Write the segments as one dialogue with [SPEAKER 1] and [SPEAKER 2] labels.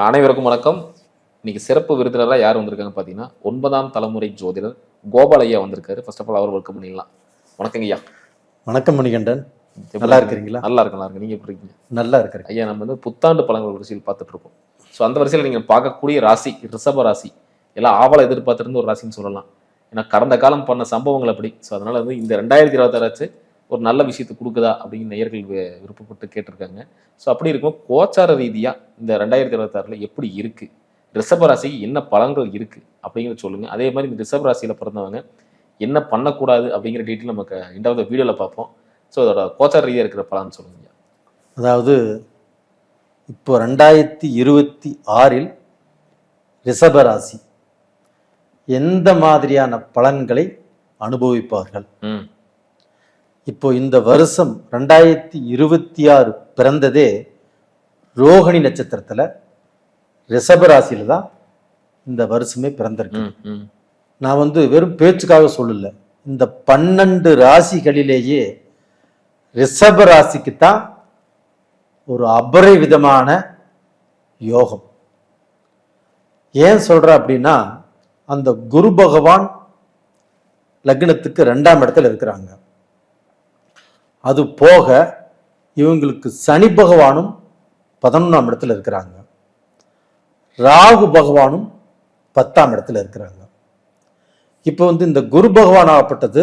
[SPEAKER 1] அனைவருக்கும் வணக்கம். இன்னைக்கு சிறப்பு விருந்தினராக யார் வந்திருக்காங்க பார்த்தீங்கன்னா ஒன்பதாம் தலைமுறை ஜோதிடர் கோபால் ஐயா வந்திருக்காரு. ஃபர்ஸ்ட் ஆஃப் ஆல் அவர் வெல்கம் பண்ணிடலாம். வணக்கங்க ஐயா.
[SPEAKER 2] வணக்கம் மணிகண்டன். நல்லா? இருக்கிறீங்களா?
[SPEAKER 1] நல்லா இருக்கு நல்லா இருக்கு நீங்க எப்படி இருக்கீங்க?
[SPEAKER 2] நல்லா இருக்கிறேன்.
[SPEAKER 1] ஐயா நம்ம வந்து புத்தாண்டு பழங்கள் வரிசையில் பார்த்துட்டு இருக்கோம். ஸோ அந்த வரிசையில் நீங்கள் பார்க்கக்கூடிய ராசி ரிஷப ராசி எல்லாம் ஆவலை எதிர்பார்த்திருந்த ஒரு ராசின்னு சொல்லலாம். ஏன்னா கடந்த காலம் பண்ண சம்பவங்கள் அப்படி. ஸோ அதனால வந்து இந்த ரெண்டாயிரத்தி இருபத்தாறாச்சு ஒரு நல்ல விஷயத்தை கொடுக்குதா அப்படின்னு நேயர்கள் விருப்பப்பட்டு கேட்டிருக்காங்க. ஸோ அப்படி இருக்கும் கோச்சார ரீதியாக இந்த ரெண்டாயிரத்தி இருபத்தாறுல எப்படி இருக்கு? ரிஷப ராசிக்கு என்ன பலன்கள் இருக்கு? அப்படிங்கிறத சொல்லுங்க. அதே மாதிரி இந்த ரிஷப ராசியில பிறந்தவங்க என்ன பண்ணக்கூடாது அப்படிங்கிற டீட்டெயில் நமக்கு ரெண்டாவது வீடியோவில் பார்ப்போம். ஸோ அதோட கோச்சார ரீதியாக இருக்கிற பலன் சொல்லுங்க.
[SPEAKER 2] அதாவது இப்போ ரெண்டாயிரத்தி இருபத்தி ஆறில் ரிஷபராசி எந்த மாதிரியான பலன்களை அனுபவிப்பார்கள்?
[SPEAKER 1] ம்.
[SPEAKER 2] இப்போ இந்த வருஷம் ரெண்டாயிரத்தி இருபத்தி ஆறு பிறந்ததே ரோகிணி நட்சத்திரத்துல ரிஷபராசியில தான் இந்த வருஷமே பிறந்திருக்கு. நான் வந்து வெறும் பேச்சுக்காக சொல்லல. இந்த பன்னெண்டு ராசிகளிலேயே ரிஷப ராசிக்கு தான் ஒரு அபரிவிதமான யோகம். ஏன் சொல்ற அப்படின்னா அந்த குரு பகவான் லக்னத்துக்கு ரெண்டாம் இடத்துல இருக்கிறாங்க. அது போக இவங்களுக்கு சனி பகவானும் பதினொன்றாம் இடத்துல இருக்கிறாங்க. ராகு பகவானும் பத்தாம் இடத்துல இருக்கிறாங்க. இப்போ வந்து இந்த குரு பகவான் ஆகப்பட்டது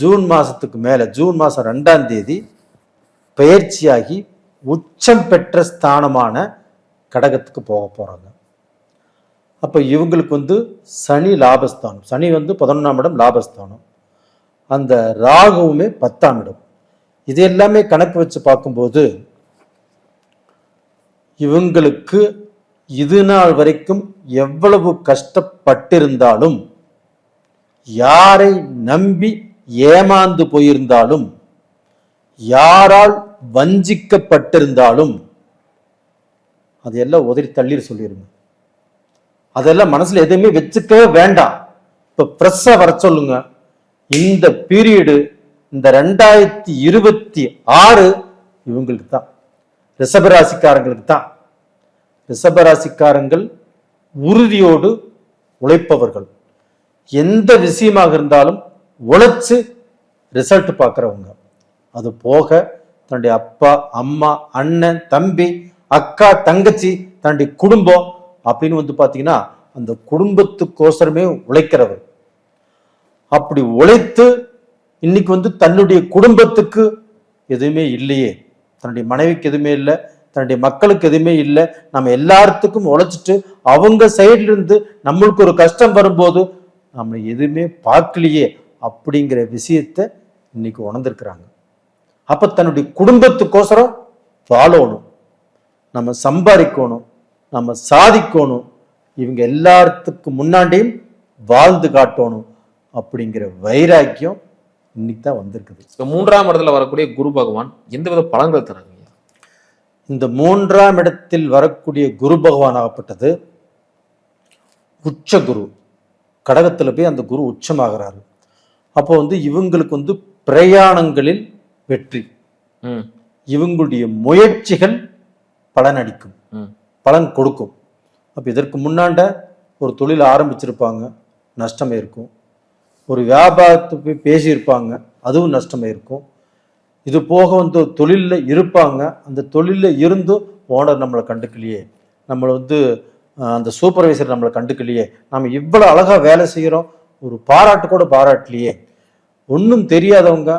[SPEAKER 2] ஜூன் மாதத்துக்கு மேலே ஜூன் மாதம் ரெண்டாம் தேதி பயிற்சியாகி உச்சம் பெற்ற ஸ்தானமான கடகத்துக்கு போக போகிறாங்க அப்போ இவங்களுக்கு வந்து சனி லாபஸ்தானம். சனி வந்து பதினொன்றாம் இடம் லாபஸ்தானம். அந்த ராகுவுமே பத்தாம் இடம். இது எல்லாமே கணக்கு வச்சு பார்க்கும்போது இவங்களுக்கு இது நாள் வரைக்கும் எவ்வளவு கஷ்டப்பட்டிருந்தாலும் யாரை நம்பி ஏமாந்து போயிருந்தாலும் யாரால் வஞ்சிக்கப்பட்டிருந்தாலும் அதையெல்லாம் உதறி தள்ளிட சொல்லிடுங்க அதெல்லாம் மனசுல எதுவுமே வச்சுக்கவே வேண்டாம். இப்ப பிரஸ்ஸ வர சொல்லுங்க. இந்த பீரியடு இந்த ரெண்டாயிரத்தி இருபத்தி ஆறு இவங்களுக்கு தான் ரிஷபராசிக்காரங்களுக்கு தான். ரிஷபராசிக்காரங்கள் உறுதியோடு உழைப்பவர்கள். எந்த விஷயமாக இருந்தாலும் உழைச்சு ரிசல்ட் பார்க்குறவங்க. அது போக தன்னுடைய அப்பா அம்மா அண்ணன் தம்பி அக்கா தங்கச்சி தன்னுடைய குடும்பம் அப்படின்னு வந்து பார்த்தீங்கன்னா அந்த குடும்பத்துக்கோசரமே உழைக்கிறவர். அப்படி உழைத்து இன்னைக்கு வந்து தன்னுடைய குடும்பத்துக்கு எதுவுமே இல்லையே. தன்னுடைய மனைவிக்கு எதுவுமே இல்லை தன்னுடைய மக்களுக்கு எதுவுமே இல்லை. நம்ம எல்லாத்துக்கும் உழைச்சிட்டு அவங்க சைட்லேருந்து நம்மளுக்கு ஒரு கஷ்டம் வரும்போது நம்ம எதுவுமே பார்க்கலையே அப்படிங்கிற விஷயத்த இன்னைக்கு உணர்ந்திருக்கிறாங்க. அப்போ தன்னுடைய குடும்பத்துக்கோசரம் வாழணும். நம்ம சம்பாதிக்கணும். நம்ம சாதிக்கணும். இவங்க எல்லாத்துக்கு முன்னாடியும் வாழ்ந்து காட்டணும் அப்படிங்கிற வைராக்கியம் இன்னைக்கு தான் வந்திருக்குது.
[SPEAKER 1] இப்போ மூன்றாம் இடத்துல வரக்கூடிய குரு பகவான் எந்த வித பலன்கள் தராங்க
[SPEAKER 2] இந்த மூன்றாம் இடத்தில் வரக்கூடிய குரு பகவான் ஆகப்பட்டது உச்ச குரு. கடகத்துல போய் அந்த குரு உச்சமாகிறாரு. அப்போ வந்து இவங்களுக்கு வந்து பிரயாணங்களில் வெற்றி. இவங்களுடைய முயற்சிகள் பலனடிக்கும்
[SPEAKER 1] ம்.
[SPEAKER 2] பலன் கொடுக்கும். அப்போ இதற்கு முன்னாண்ட ஒரு தொழில் ஆரம்பிச்சிருப்பாங்க. நஷ்டமே இருக்கும் ஒரு வியாபாரத்தை போய் பேசியிருப்பாங்க அதுவும் நஷ்டமாயிருக்கும். இது போக வந்து தொழிலில் இருப்பாங்க. அந்த தொழிலில் இருந்தும் ஓனர் நம்மளை கண்டுக்கலையே. நம்மளை வந்து அந்த சூப்பர்வைசர் நம்மளை கண்டுக்கலையே. நம்ம இவ்வளோ அழகாக வேலை செய்கிறோம் ஒரு பாராட்டு கூட பாராட்டலையே. ஒன்றும் தெரியாதவங்க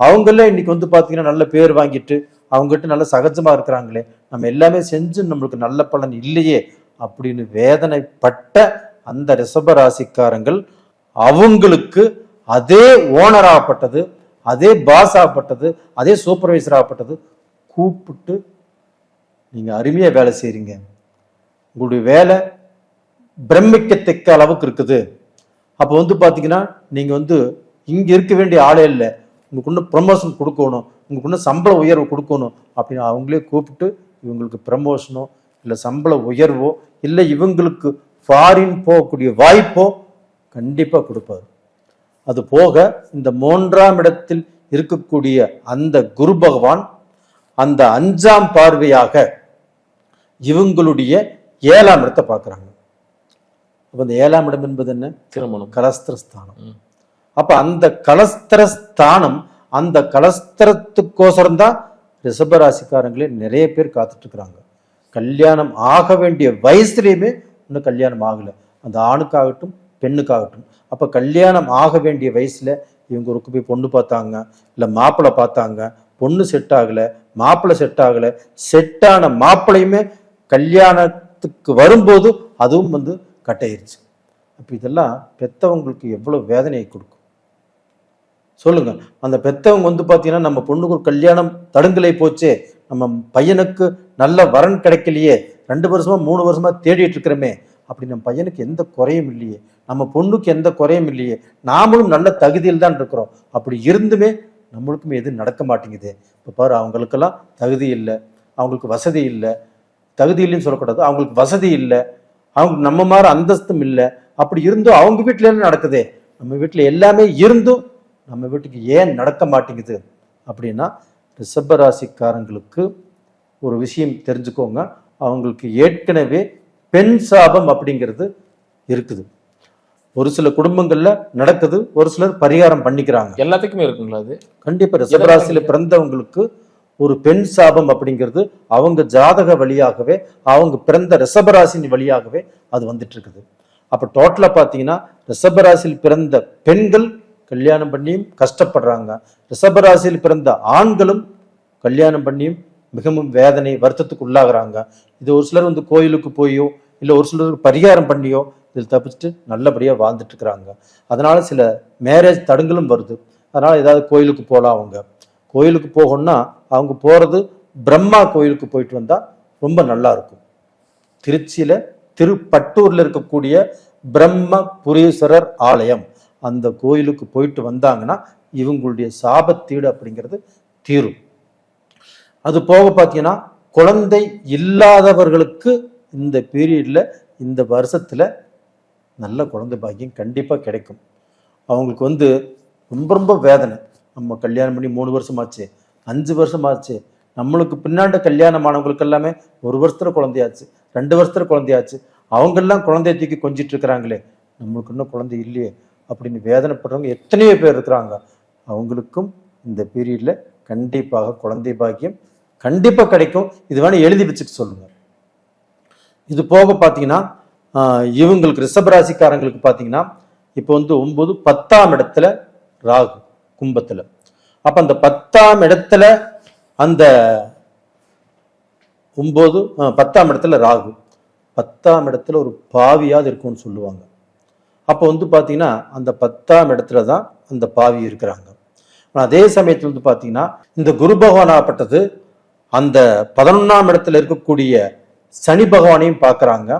[SPEAKER 2] அவங்களே இன்னைக்கு வந்து பார்த்தீங்கன்னா நல்ல பேர் வாங்கிட்டு அவங்ககிட்ட நல்ல சகஜமாக இருக்கிறாங்களே. நம்ம எல்லாமே செஞ்சு நம்மளுக்கு நல்ல பலன் இல்லையே. அப்படின்னு வேதனைப்பட்ட அந்த ரிஷப ராசிக்காரங்கள் அவங்களுக்கு அதே ஓனர் ஆகப்பட்டது அதே பாஸ் ஆகப்பட்டது அதே சூப்பர்வைசர் ஆகப்பட்டது. கூப்பிட்டு நீங்கள் அருமையாக வேலை செய்கிறீங்க உங்களுடைய வேலை பிரமிக்கத்தக்க அளவுக்கு இருக்குது. அப்போ வந்து பார்த்தீங்கன்னா நீங்கள் வந்து இங்கே இருக்க வேண்டிய ஆளே இல்லை. உங்களுக்கு இன்னும் ப்ரமோஷன் கொடுக்கணும். உங்களுக்கு இன்னும் சம்பள உயர்வு கொடுக்கணும் அப்படின்னு அவங்களே கூப்பிட்டு இவங்களுக்கு ப்ரமோஷனோ இல்லை சம்பள உயர்வோ இல்லை இவங்களுக்கு ஃபாரின் போகக்கூடிய வாய்ப்போ கண்டிப்பா கொடுப்பாரு. அது போக இந்த மூன்றாம் இடத்தில் இருக்கக்கூடிய அந்த குரு பகவான் அந்த அஞ்சாம் பார்வையாக இவங்களுடைய ஏழாம் இடத்தை பார்க்குறாங்க. அப்போ இந்த ஏழாம் இடம் என்பது என்ன?
[SPEAKER 1] திருமணம்.
[SPEAKER 2] கலஸ்திரஸ்தானம். அப்ப அந்த கலஸ்திரஸ்தானம் அந்த கலஸ்திரத்துக்கோசரம் தான் ரிஷபராசிக்காரங்களே நிறைய பேர் காத்துட்டு இருக்கிறாங்க கல்யாணம் ஆக வேண்டிய வயசுலயுமே இன்னும் கல்யாணம் ஆகல. அந்த ஆணுக்காகட்டும் பெண்ணுக்காகட்டும். அப்போ கல்யாணம் ஆக வேண்டிய வயசுல இவங்க ஒரு போய் பொண்ணு பார்த்தாங்க இல்லை மாப்பிள்ளை பார்த்தாங்க பொண்ணு செட் ஆகல மாப்பிள்ளை செட் ஆகலை செட்டான மாப்பிள்ளையுமே கல்யாணத்துக்கு வரும்போது அதுவும் வந்து கட்டாயிருச்சு. அப்போ இதெல்லாம் பெத்தவங்களுக்கு எவ்வளவு வேதனையை கொடுக்கும். சொல்லுங்க அந்த பெத்தவங்க வந்து பார்த்தீங்கன்னா நம்ம பொண்ணுக்கு ஒரு கல்யாணம் தடுங்கலை போச்சே நம்ம பையனுக்கு நல்ல வரன் கிடைக்கலையே ரெண்டு வருஷமா மூணு வருஷமா தேடிட்டு இருக்கிறோமே அப்படி நம்ம பையனுக்கு எந்த குறையும் இல்லையே. நம்ம பொண்ணுக்கு எந்த குறையும் இல்லையே. நாமளும் நல்ல தகுதியில் தான் இருக்கிறோம். அப்படி இருந்துமே நம்மளுக்குமே எதுவும் நடக்க மாட்டேங்குது. இப்போ பாரு அவங்களுக்கெல்லாம் தகுதி இல்லை. அவங்களுக்கு வசதி இல்லை. தகுதி இல்லைன்னு சொல்லக்கூடாது. அவங்களுக்கு வசதி இல்லை. அவங்க நம்ம மாதிரி அந்தஸ்தும் இல்லை. அப்படி இருந்தும் அவங்க வீட்டில என்ன நடக்குதே? நம்ம வீட்டில் எல்லாமே இருந்தும் நம்ம வீட்டுக்கு ஏன் நடக்க மாட்டேங்குது? அப்படின்னா ரிஷபராசிக்காரங்களுக்கு ஒரு விஷயம் தெரிஞ்சுக்கோங்க. அவங்களுக்கு ஏற்கனவே பெண் சாபம் அப்படிங்கிறது இருக்குது. ஒரு சில குடும்பங்கள்ல நடக்குது ஒரு சிலர் பரிகாரம் பண்ணிக்கிறாங்க.
[SPEAKER 1] எல்லாத்துக்குமே இருக்குங்களா அது?
[SPEAKER 2] கண்டிப்பா ரிஷபராசியில பிறந்தவங்களுக்கு ஒரு பெண் சாபம் அப்படிங்கிறது அவங்க ஜாதக வழியாகவே அவங்க பிறந்த ரிஷபராசியின் வழியாகவே அது வந்துட்டு இருக்குது அப்ப டோட்டலா பாத்தீங்கன்னா ரிஷபராசியில் பிறந்த பெண்கள் கல்யாணம் பண்ணியும் கஷ்டப்படுறாங்க. ரிஷபராசியில் பிறந்த ஆண்களும் கல்யாணம் பண்ணியும் மிகவும் வேதனை வருத்தத்துக்கு உள்ளாகிறாங்க. இது ஒரு சிலர் வந்து கோயிலுக்கு போயோ இல்லை ஒரு சிலருக்கு பரிகாரம் பண்ணியோ இதில் தப்பிச்சுட்டு நல்லபடியாக வாழ்ந்துட்டு இருக்கிறாங்க. அதனால சில மேரேஜ் தடுங்களும் வருது. அதனால ஏதாவது கோயிலுக்கு போகலாம் அவங்க. கோயிலுக்கு போகணும்னா அவங்க போகிறது பிரம்மா கோயிலுக்கு போயிட்டு வந்தால் ரொம்ப நல்லா இருக்கும். திருச்சியில் திருப்பட்டூரில் இருக்கக்கூடிய பிரம்ம புரீஸ்வரர் ஆலயம். அந்த கோயிலுக்கு போயிட்டு வந்தாங்கன்னா இவங்களுடைய சாபத்தீடு அப்படிங்கிறது தீரும். அது போக பார்த்தீங்கன்னா குழந்தை இல்லாதவர்களுக்கு இந்த பீரியடில் இந்த வருஷத்தில் நல்ல குழந்தை பாக்கியம் கண்டிப்பாக கிடைக்கும். அவங்களுக்கு வந்து ரொம்ப ரொம்ப வேதனை. நம்ம கல்யாணம் பண்ணி மூணு வருஷம் ஆச்சு அஞ்சு வருஷம் ஆச்சு நம்மளுக்கு பின்னாண்ட கல்யாணம் ஆனவங்களுக்கு எல்லாமே ஒரு வருஷத்துல குழந்தையாச்சு ரெண்டு வருஷத்துல குழந்தையாச்சு. அவங்கெல்லாம் குழந்தைய தூக்கி கொஞ்சிட்டு இருக்கிறாங்களே நம்மளுக்கு இன்னும் குழந்தை இல்லையே அப்படின்னு வேதனைப்படுறவங்க எத்தனையோ பேர் இருக்கிறாங்க. அவங்களுக்கும் இந்த பீரியடில் கண்டிப்பாக குழந்தை பாக்கியம் கண்டிப்பாக கிடைக்கும். இது வேணால் எழுதி வச்சுக்க சொல்லுங்க. இது போக பார்த்தீங்கன்னா இவங்களுக்கு ரிஷபராசிக்காரங்களுக்கு பார்த்தீங்கன்னா இப்போ வந்து ஒம்பது பத்தாம் இடத்துல ராகு கும்பத்தில். அப்போ அந்த பத்தாம் இடத்துல அந்த ஒம்பது பத்தாம் இடத்துல ராகு. பத்தாம் இடத்துல ஒரு பாவியாவது இருக்கும்னு சொல்லுவாங்க. அப்போ வந்து பார்த்தீங்கன்னா அந்த பத்தாம் இடத்துல தான் அந்த பாவி இருக்கிறாங்க. ஆனால் அதே சமயத்தில் வந்து பார்த்தீங்கன்னா இந்த குரு பகவான் அந்த பதினொன்னாம் இடத்துல இருக்கக்கூடிய சனி பகவானையும் பார்க்குறாங்க.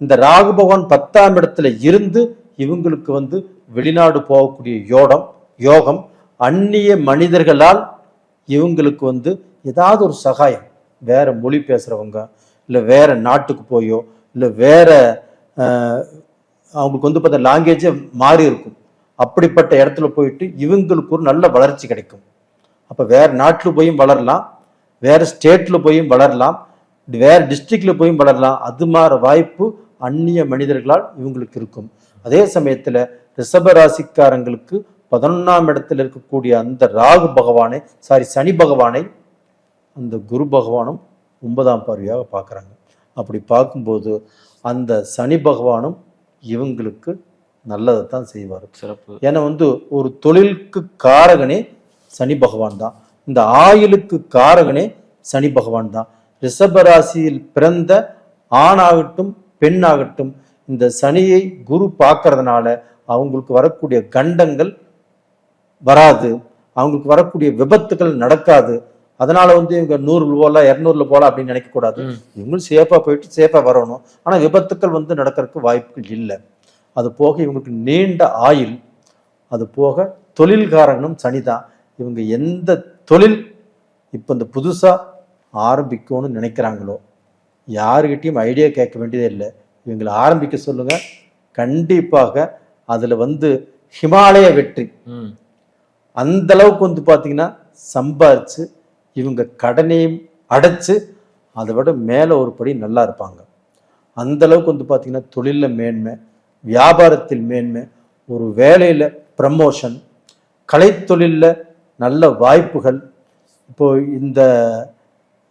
[SPEAKER 2] இந்த ராகு பகவான் பத்தாம் இடத்துல இருந்து இவங்களுக்கு வந்து வெளிநாடு போகக்கூடிய யோடம் யோகம் அந்நிய மனிதர்களால் இவங்களுக்கு வந்து ஏதாவது ஒரு சகாயம் வேற மொழி பேசுகிறவங்க இல்லை வேற நாட்டுக்கு போயோ இல்லை வேற அவங்களுக்கு வந்து பார்த்தா லாங்குவேஜே மாறி இருக்கும். அப்படிப்பட்ட இடத்துல போயிட்டு இவங்களுக்கு ஒரு நல்ல வளர்ச்சி கிடைக்கும். அப்போ வேற நாட்டில் போயும் வளரலாம். வேற ஸ்டேட்ல போயும் வளரலாம் வேற டிஸ்ட்ரிக்ட்ல போயும் வளரலாம். அது மாதிரி வாய்ப்பு அந்நிய மனிதர்களால் இவங்களுக்கு இருக்கும். அதே சமயத்துல ரிஷப ராசிக்காரங்களுக்கு பதினொன்னாம் இடத்துல இருக்கக்கூடிய அந்த ராகு பகவானை சாரி சனி பகவானை அந்த குரு பகவானும் ஒன்பதாம் பார்வையாக பார்க்குறாங்க. அப்படி பார்க்கும்போது அந்த சனி பகவானும் இவங்களுக்கு நல்லதை தான் செய்வார்.
[SPEAKER 1] சிறப்பு.
[SPEAKER 2] ஏன்னா வந்து ஒரு தொழிலுக்கு காரகனே சனி பகவான் தான். இந்த ஆயுளுக்கு காரகனே சனி பகவான் தான். ரிஷபராசியில் பிறந்த ஆணாகட்டும் பெண்ணாகட்டும் இந்த சனியை குரு பார்க்கறதுனால அவங்களுக்கு வரக்கூடிய கண்டங்கள் வராது. அவங்களுக்கு வரக்கூடிய விபத்துகள் நடக்காது. அதனால வந்து இவங்க நூறுல போகலாம் இரநூறுல போகலாம் அப்படின்னு நினைக்க கூடாது
[SPEAKER 1] ம்.
[SPEAKER 2] இவங்களும் சேஃபா போயிட்டு சேஃபா வரணும். ஆனா விபத்துக்கள் வந்து நடக்கிறதுக்கு வாய்ப்புகள் இல்லை. அது போக இவங்களுக்கு நீண்ட ஆயுள். அது போக தொழில்காரனும் சனிதான். இவங்க எந்த தொழில் இப்போ இந்த புதுசா ஆரம்பிக்கணும்னு நினைக்கிறாங்களோ? யாருக்கிட்டையும் ஐடியா கேட்க வேண்டியதே இல்லை. இவங்களை ஆரம்பிக்க சொல்லுங்க. கண்டிப்பாக அதுல வந்து ஹிமாலய வெற்றி. அந்த அளவுக்கு வந்து பார்த்தீங்கன்னா சம்பாரிச்சு இவங்க கடனையும் அடைச்சு அதை விட மேலே ஒரு படி நல்லா இருப்பாங்க. அந்த அளவுக்கு வந்து பார்த்தீங்கன்னா தொழிலில் மேன்மை வியாபாரத்தில் மேன்மை ஒரு வேலையில் ப்ரமோஷன் கலைத்தொழிலில் நல்ல வாய்ப்புகள். இப்போ இந்த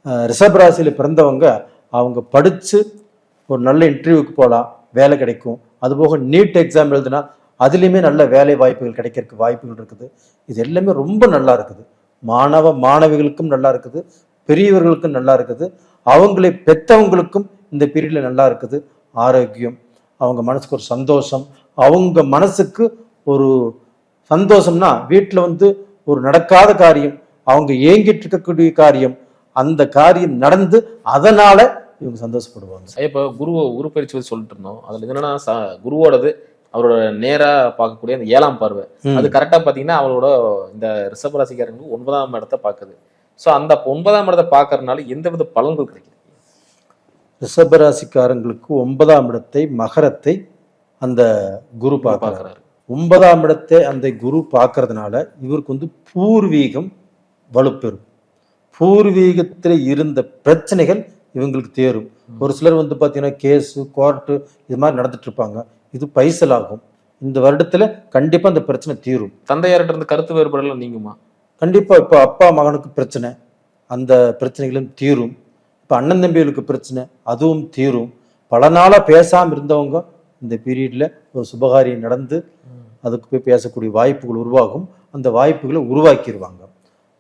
[SPEAKER 2] அஹ், ராசியில் பிறந்தவங்க அவங்க படித்து ஒரு நல்ல இன்டர்வியூக்கு போகலாம் வேலை கிடைக்கும். அதுபோக நீட் எக்ஸாம் எழுதுனா அதுலேயுமே நல்ல வேலை வாய்ப்புகள் கிடைக்கிறதுக்கு வாய்ப்புகள் இருக்குது. இது எல்லாமே ரொம்ப நல்லா இருக்குது. மாணவ மாணவிகளுக்கும் நல்லா இருக்குது. பெரியவர்களுக்கும் நல்லா இருக்குது. அவங்களை பெற்றவங்களுக்கும் இந்த பீரியடில் நல்லா இருக்குது. ஆரோக்கியம் அவங்க மனசுக்கு ஒரு சந்தோஷம் அவங்க மனசுக்கு ஒரு சந்தோஷம்னா வீட்டில் வந்து ஒரு நடக்காத காரியம் அவங்க ஏங்கிட்டு இருக்கக்கூடிய காரியம் அந்த காரியம் நடந்து அதனால இவங்க சந்தோஷப்படுவாங்க.
[SPEAKER 1] இப்போ குரு குரு பயிற்சி பத்தி சொல்லிட்டு இருந்தோம். அதுல என்னன்னா ச- குருவோடது அவரோட நேரா பார்க்கக்கூடிய அந்த ஏழாம் பார்வை. அது கரெக்டா பாத்தீங்கன்னா அவரோட இந்த ரிஷப ராசிக்காரங்களுக்கு ஒன்பதாம் இடத்தை பாக்குது சோ அந்த ஒன்பதாம் இடத்தை பாக்குறதுனால எந்த வித பலன்கள் கிடைக்குது
[SPEAKER 2] ரிஷபராசிக்காரங்களுக்கு ஒன்பதாம் இடத்தை மகரத்தை அந்த குரு பார்க்கிறார். ஒன்பதாம் இடத்தை அந்த குரு பார்க்கறதுனால இவருக்கு வந்து பூர்வீகம் வலுப்பெறும். பூர்வீகத்தில் இருந்த பிரச்சனைகள் இவங்களுக்கு தேரும். ஒரு சிலர் வந்து பார்த்தீங்கன்னா கேஸு கோர்ட்டு இது மாதிரி நடந்துட்டு இருப்பாங்க. இது பைசல் ஆகும் இந்த வருடத்துல கண்டிப்பா அந்த பிரச்சனை தீரும்.
[SPEAKER 1] தந்தையார்கிட்ட இருந்து கருத்து வேறுபாடுகள் நீங்குமா?
[SPEAKER 2] கண்டிப்பா இப்போ அப்பா மகனுக்கு பிரச்சனை அந்த பிரச்சனைகளும் தீரும். இப்போ அண்ணன் தம்பிகளுக்கு பிரச்சனை அதுவும் தீரும். பல நாளா பேசாம இருந்தவங்க இந்த பீரியட்ல ஒரு சுபகாரியம் நடந்து அதுக்கு போய் பேசக்கூடிய வாய்ப்புகள் உருவாகும். அந்த வாய்ப்புகளை உருவாக்கிடுவாங்க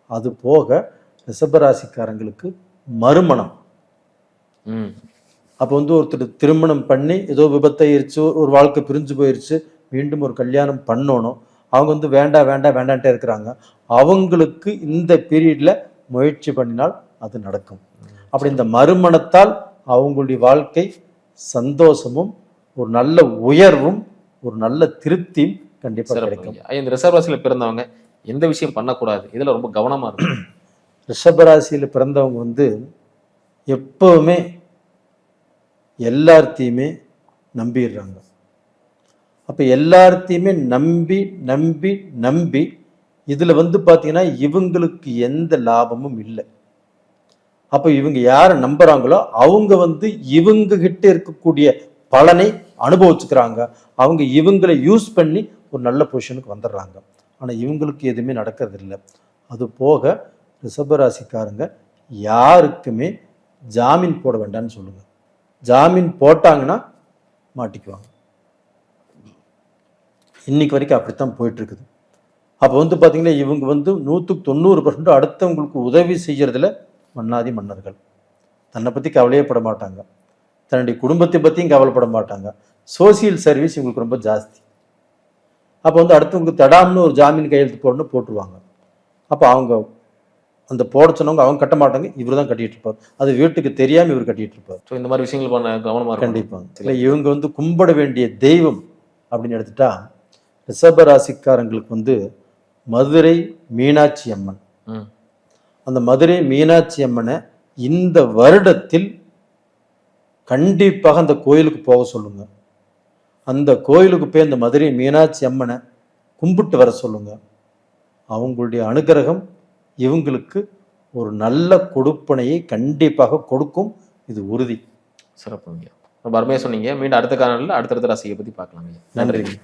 [SPEAKER 2] அது போக ரிஷபராசிக்காரங்களுக்கு மறுமணம். அப்போ வந்து ஒருத்தர் திருமணம் பண்ணி ஏதோ விபத்தாயிருச்சு ஒரு வாழ்க்கை பிரிஞ்சு போயிருச்சு மீண்டும் ஒரு கல்யாணம் பண்ணணும். அவங்க வந்து வேண்டாம் வேண்டாம் வேண்டான்ட்டே இருக்கிறாங்க. அவங்களுக்கு இந்த பீரியட்ல முயற்சி பண்ணினால் அது நடக்கும். அப்படி இந்த மறுமணத்தால் அவங்களுடைய வாழ்க்கை சந்தோஷமும் ஒரு நல்ல உயர்வும் ஒரு நல்ல திருப்தியும் கண்டிப்பா
[SPEAKER 1] சிறப்பு.
[SPEAKER 2] கிடைக்கும்.
[SPEAKER 1] இந்த ரிஷப ராசியில பிறந்தவங்க எந்த விஷயம் பண்ணக்கூடாது? இதுல ரொம்ப கவனமா இருக்கும்
[SPEAKER 2] ரிஷபராசியில பிறந்தவங்க வந்து எப்பவுமே எல்லாத்தையுமே நம்பிடுறாங்க. அப்ப எல்லாத்தையுமே நம்பி நம்பி நம்பி இதுல வந்து பாத்தீங்கன்னா இவங்களுக்கு எந்த லாபமும் இல்லை. அப்ப இவங்க யாரை நம்புறாங்களோ அவங்க வந்து இவங்க கிட்ட இருக்கக்கூடிய பலனை அனுபவிச்சுக்கிறாங்க. அவங்க இவங்களை யூஸ் பண்ணி ஒரு நல்ல பொசிஷனுக்கு வந்துடுறாங்க. ஆனா இவங்களுக்கு எதுவுமே நடக்கிறது இல்லை அது போக ரிஷபராசிக்காரங்க யாருக்குமே ஜாமீன் போட வேண்டாம்னு சொல்லுங்க. ஜாமீன் போட்டாங்கன்னா மாட்டிக்குவாங்க. இன்னைக்கு வரைக்கும் அப்படித்தான் போயிட்டு இருக்குது அப்போ வந்து பார்த்தீங்கன்னா இவங்க வந்து நூற்றுக்கு தொண்ணூறு பர்சன்ட் அடுத்தவங்களுக்கு உதவி செய்யறதுல மன்னாதி மன்னர்கள். தன்னை பற்றி கவலையே பட மாட்டாங்க. தன்னுடைய குடும்பத்தை பற்றியும் கவலைப்பட மாட்டாங்க. சோசியல் சர்வீஸ் இவங்களுக்கு ரொம்ப ஜாஸ்தி. அப்போ வந்து அடுத்தவங்க தடாம்னு ஒரு ஜாமீன் கையெழுத்து போடணும்னு போட்டுருவாங்க. அப்போ அவங்க அந்த போட சொன்னவங்க அவங்க கட்ட மாட்டாங்க இவர் தான் கட்டிட்டு இருப்பார். அது வீட்டுக்கு தெரியாம இவர் கட்டிட்டு இருப்பார்.
[SPEAKER 1] ஸோ இந்த மாதிரி விஷயங்கள் பண்ண கவனமா இருக்கும்
[SPEAKER 2] கண்டிப்பாங்க இல்லை இவங்க வந்து கும்பிட வேண்டிய தெய்வம் அப்படின்னு எடுத்துட்டா ரிஷப ராசிக்காரங்களுக்கு வந்து மதுரை மீனாட்சி அம்மன். அந்த மதுரை மீனாட்சி அம்மனை இந்த வருடத்தில் கண்டிப்பாக அந்த கோயிலுக்கு போக சொல்லுங்க. அந்த கோயிலுக்கு போய் அந்த மதுரை மீனாட்சி அம்மனை கும்பிட்டு வர சொல்லுங்க. அவங்களுடைய அனுகிரகம் இவங்களுக்கு ஒரு நல்ல கொடுப்பனையை கண்டிப்பாக கொடுக்கும். இது உறுதி.
[SPEAKER 1] சிறப்புங்க. ரொம்ப அருமையா சொன்னீங்க. மீண்டும் அடுத்த காணொலியில் அடுத்தடுத்த ராசியை பத்தி பார்க்கலாம் ஐயா. நன்றி.
[SPEAKER 2] நன்றி.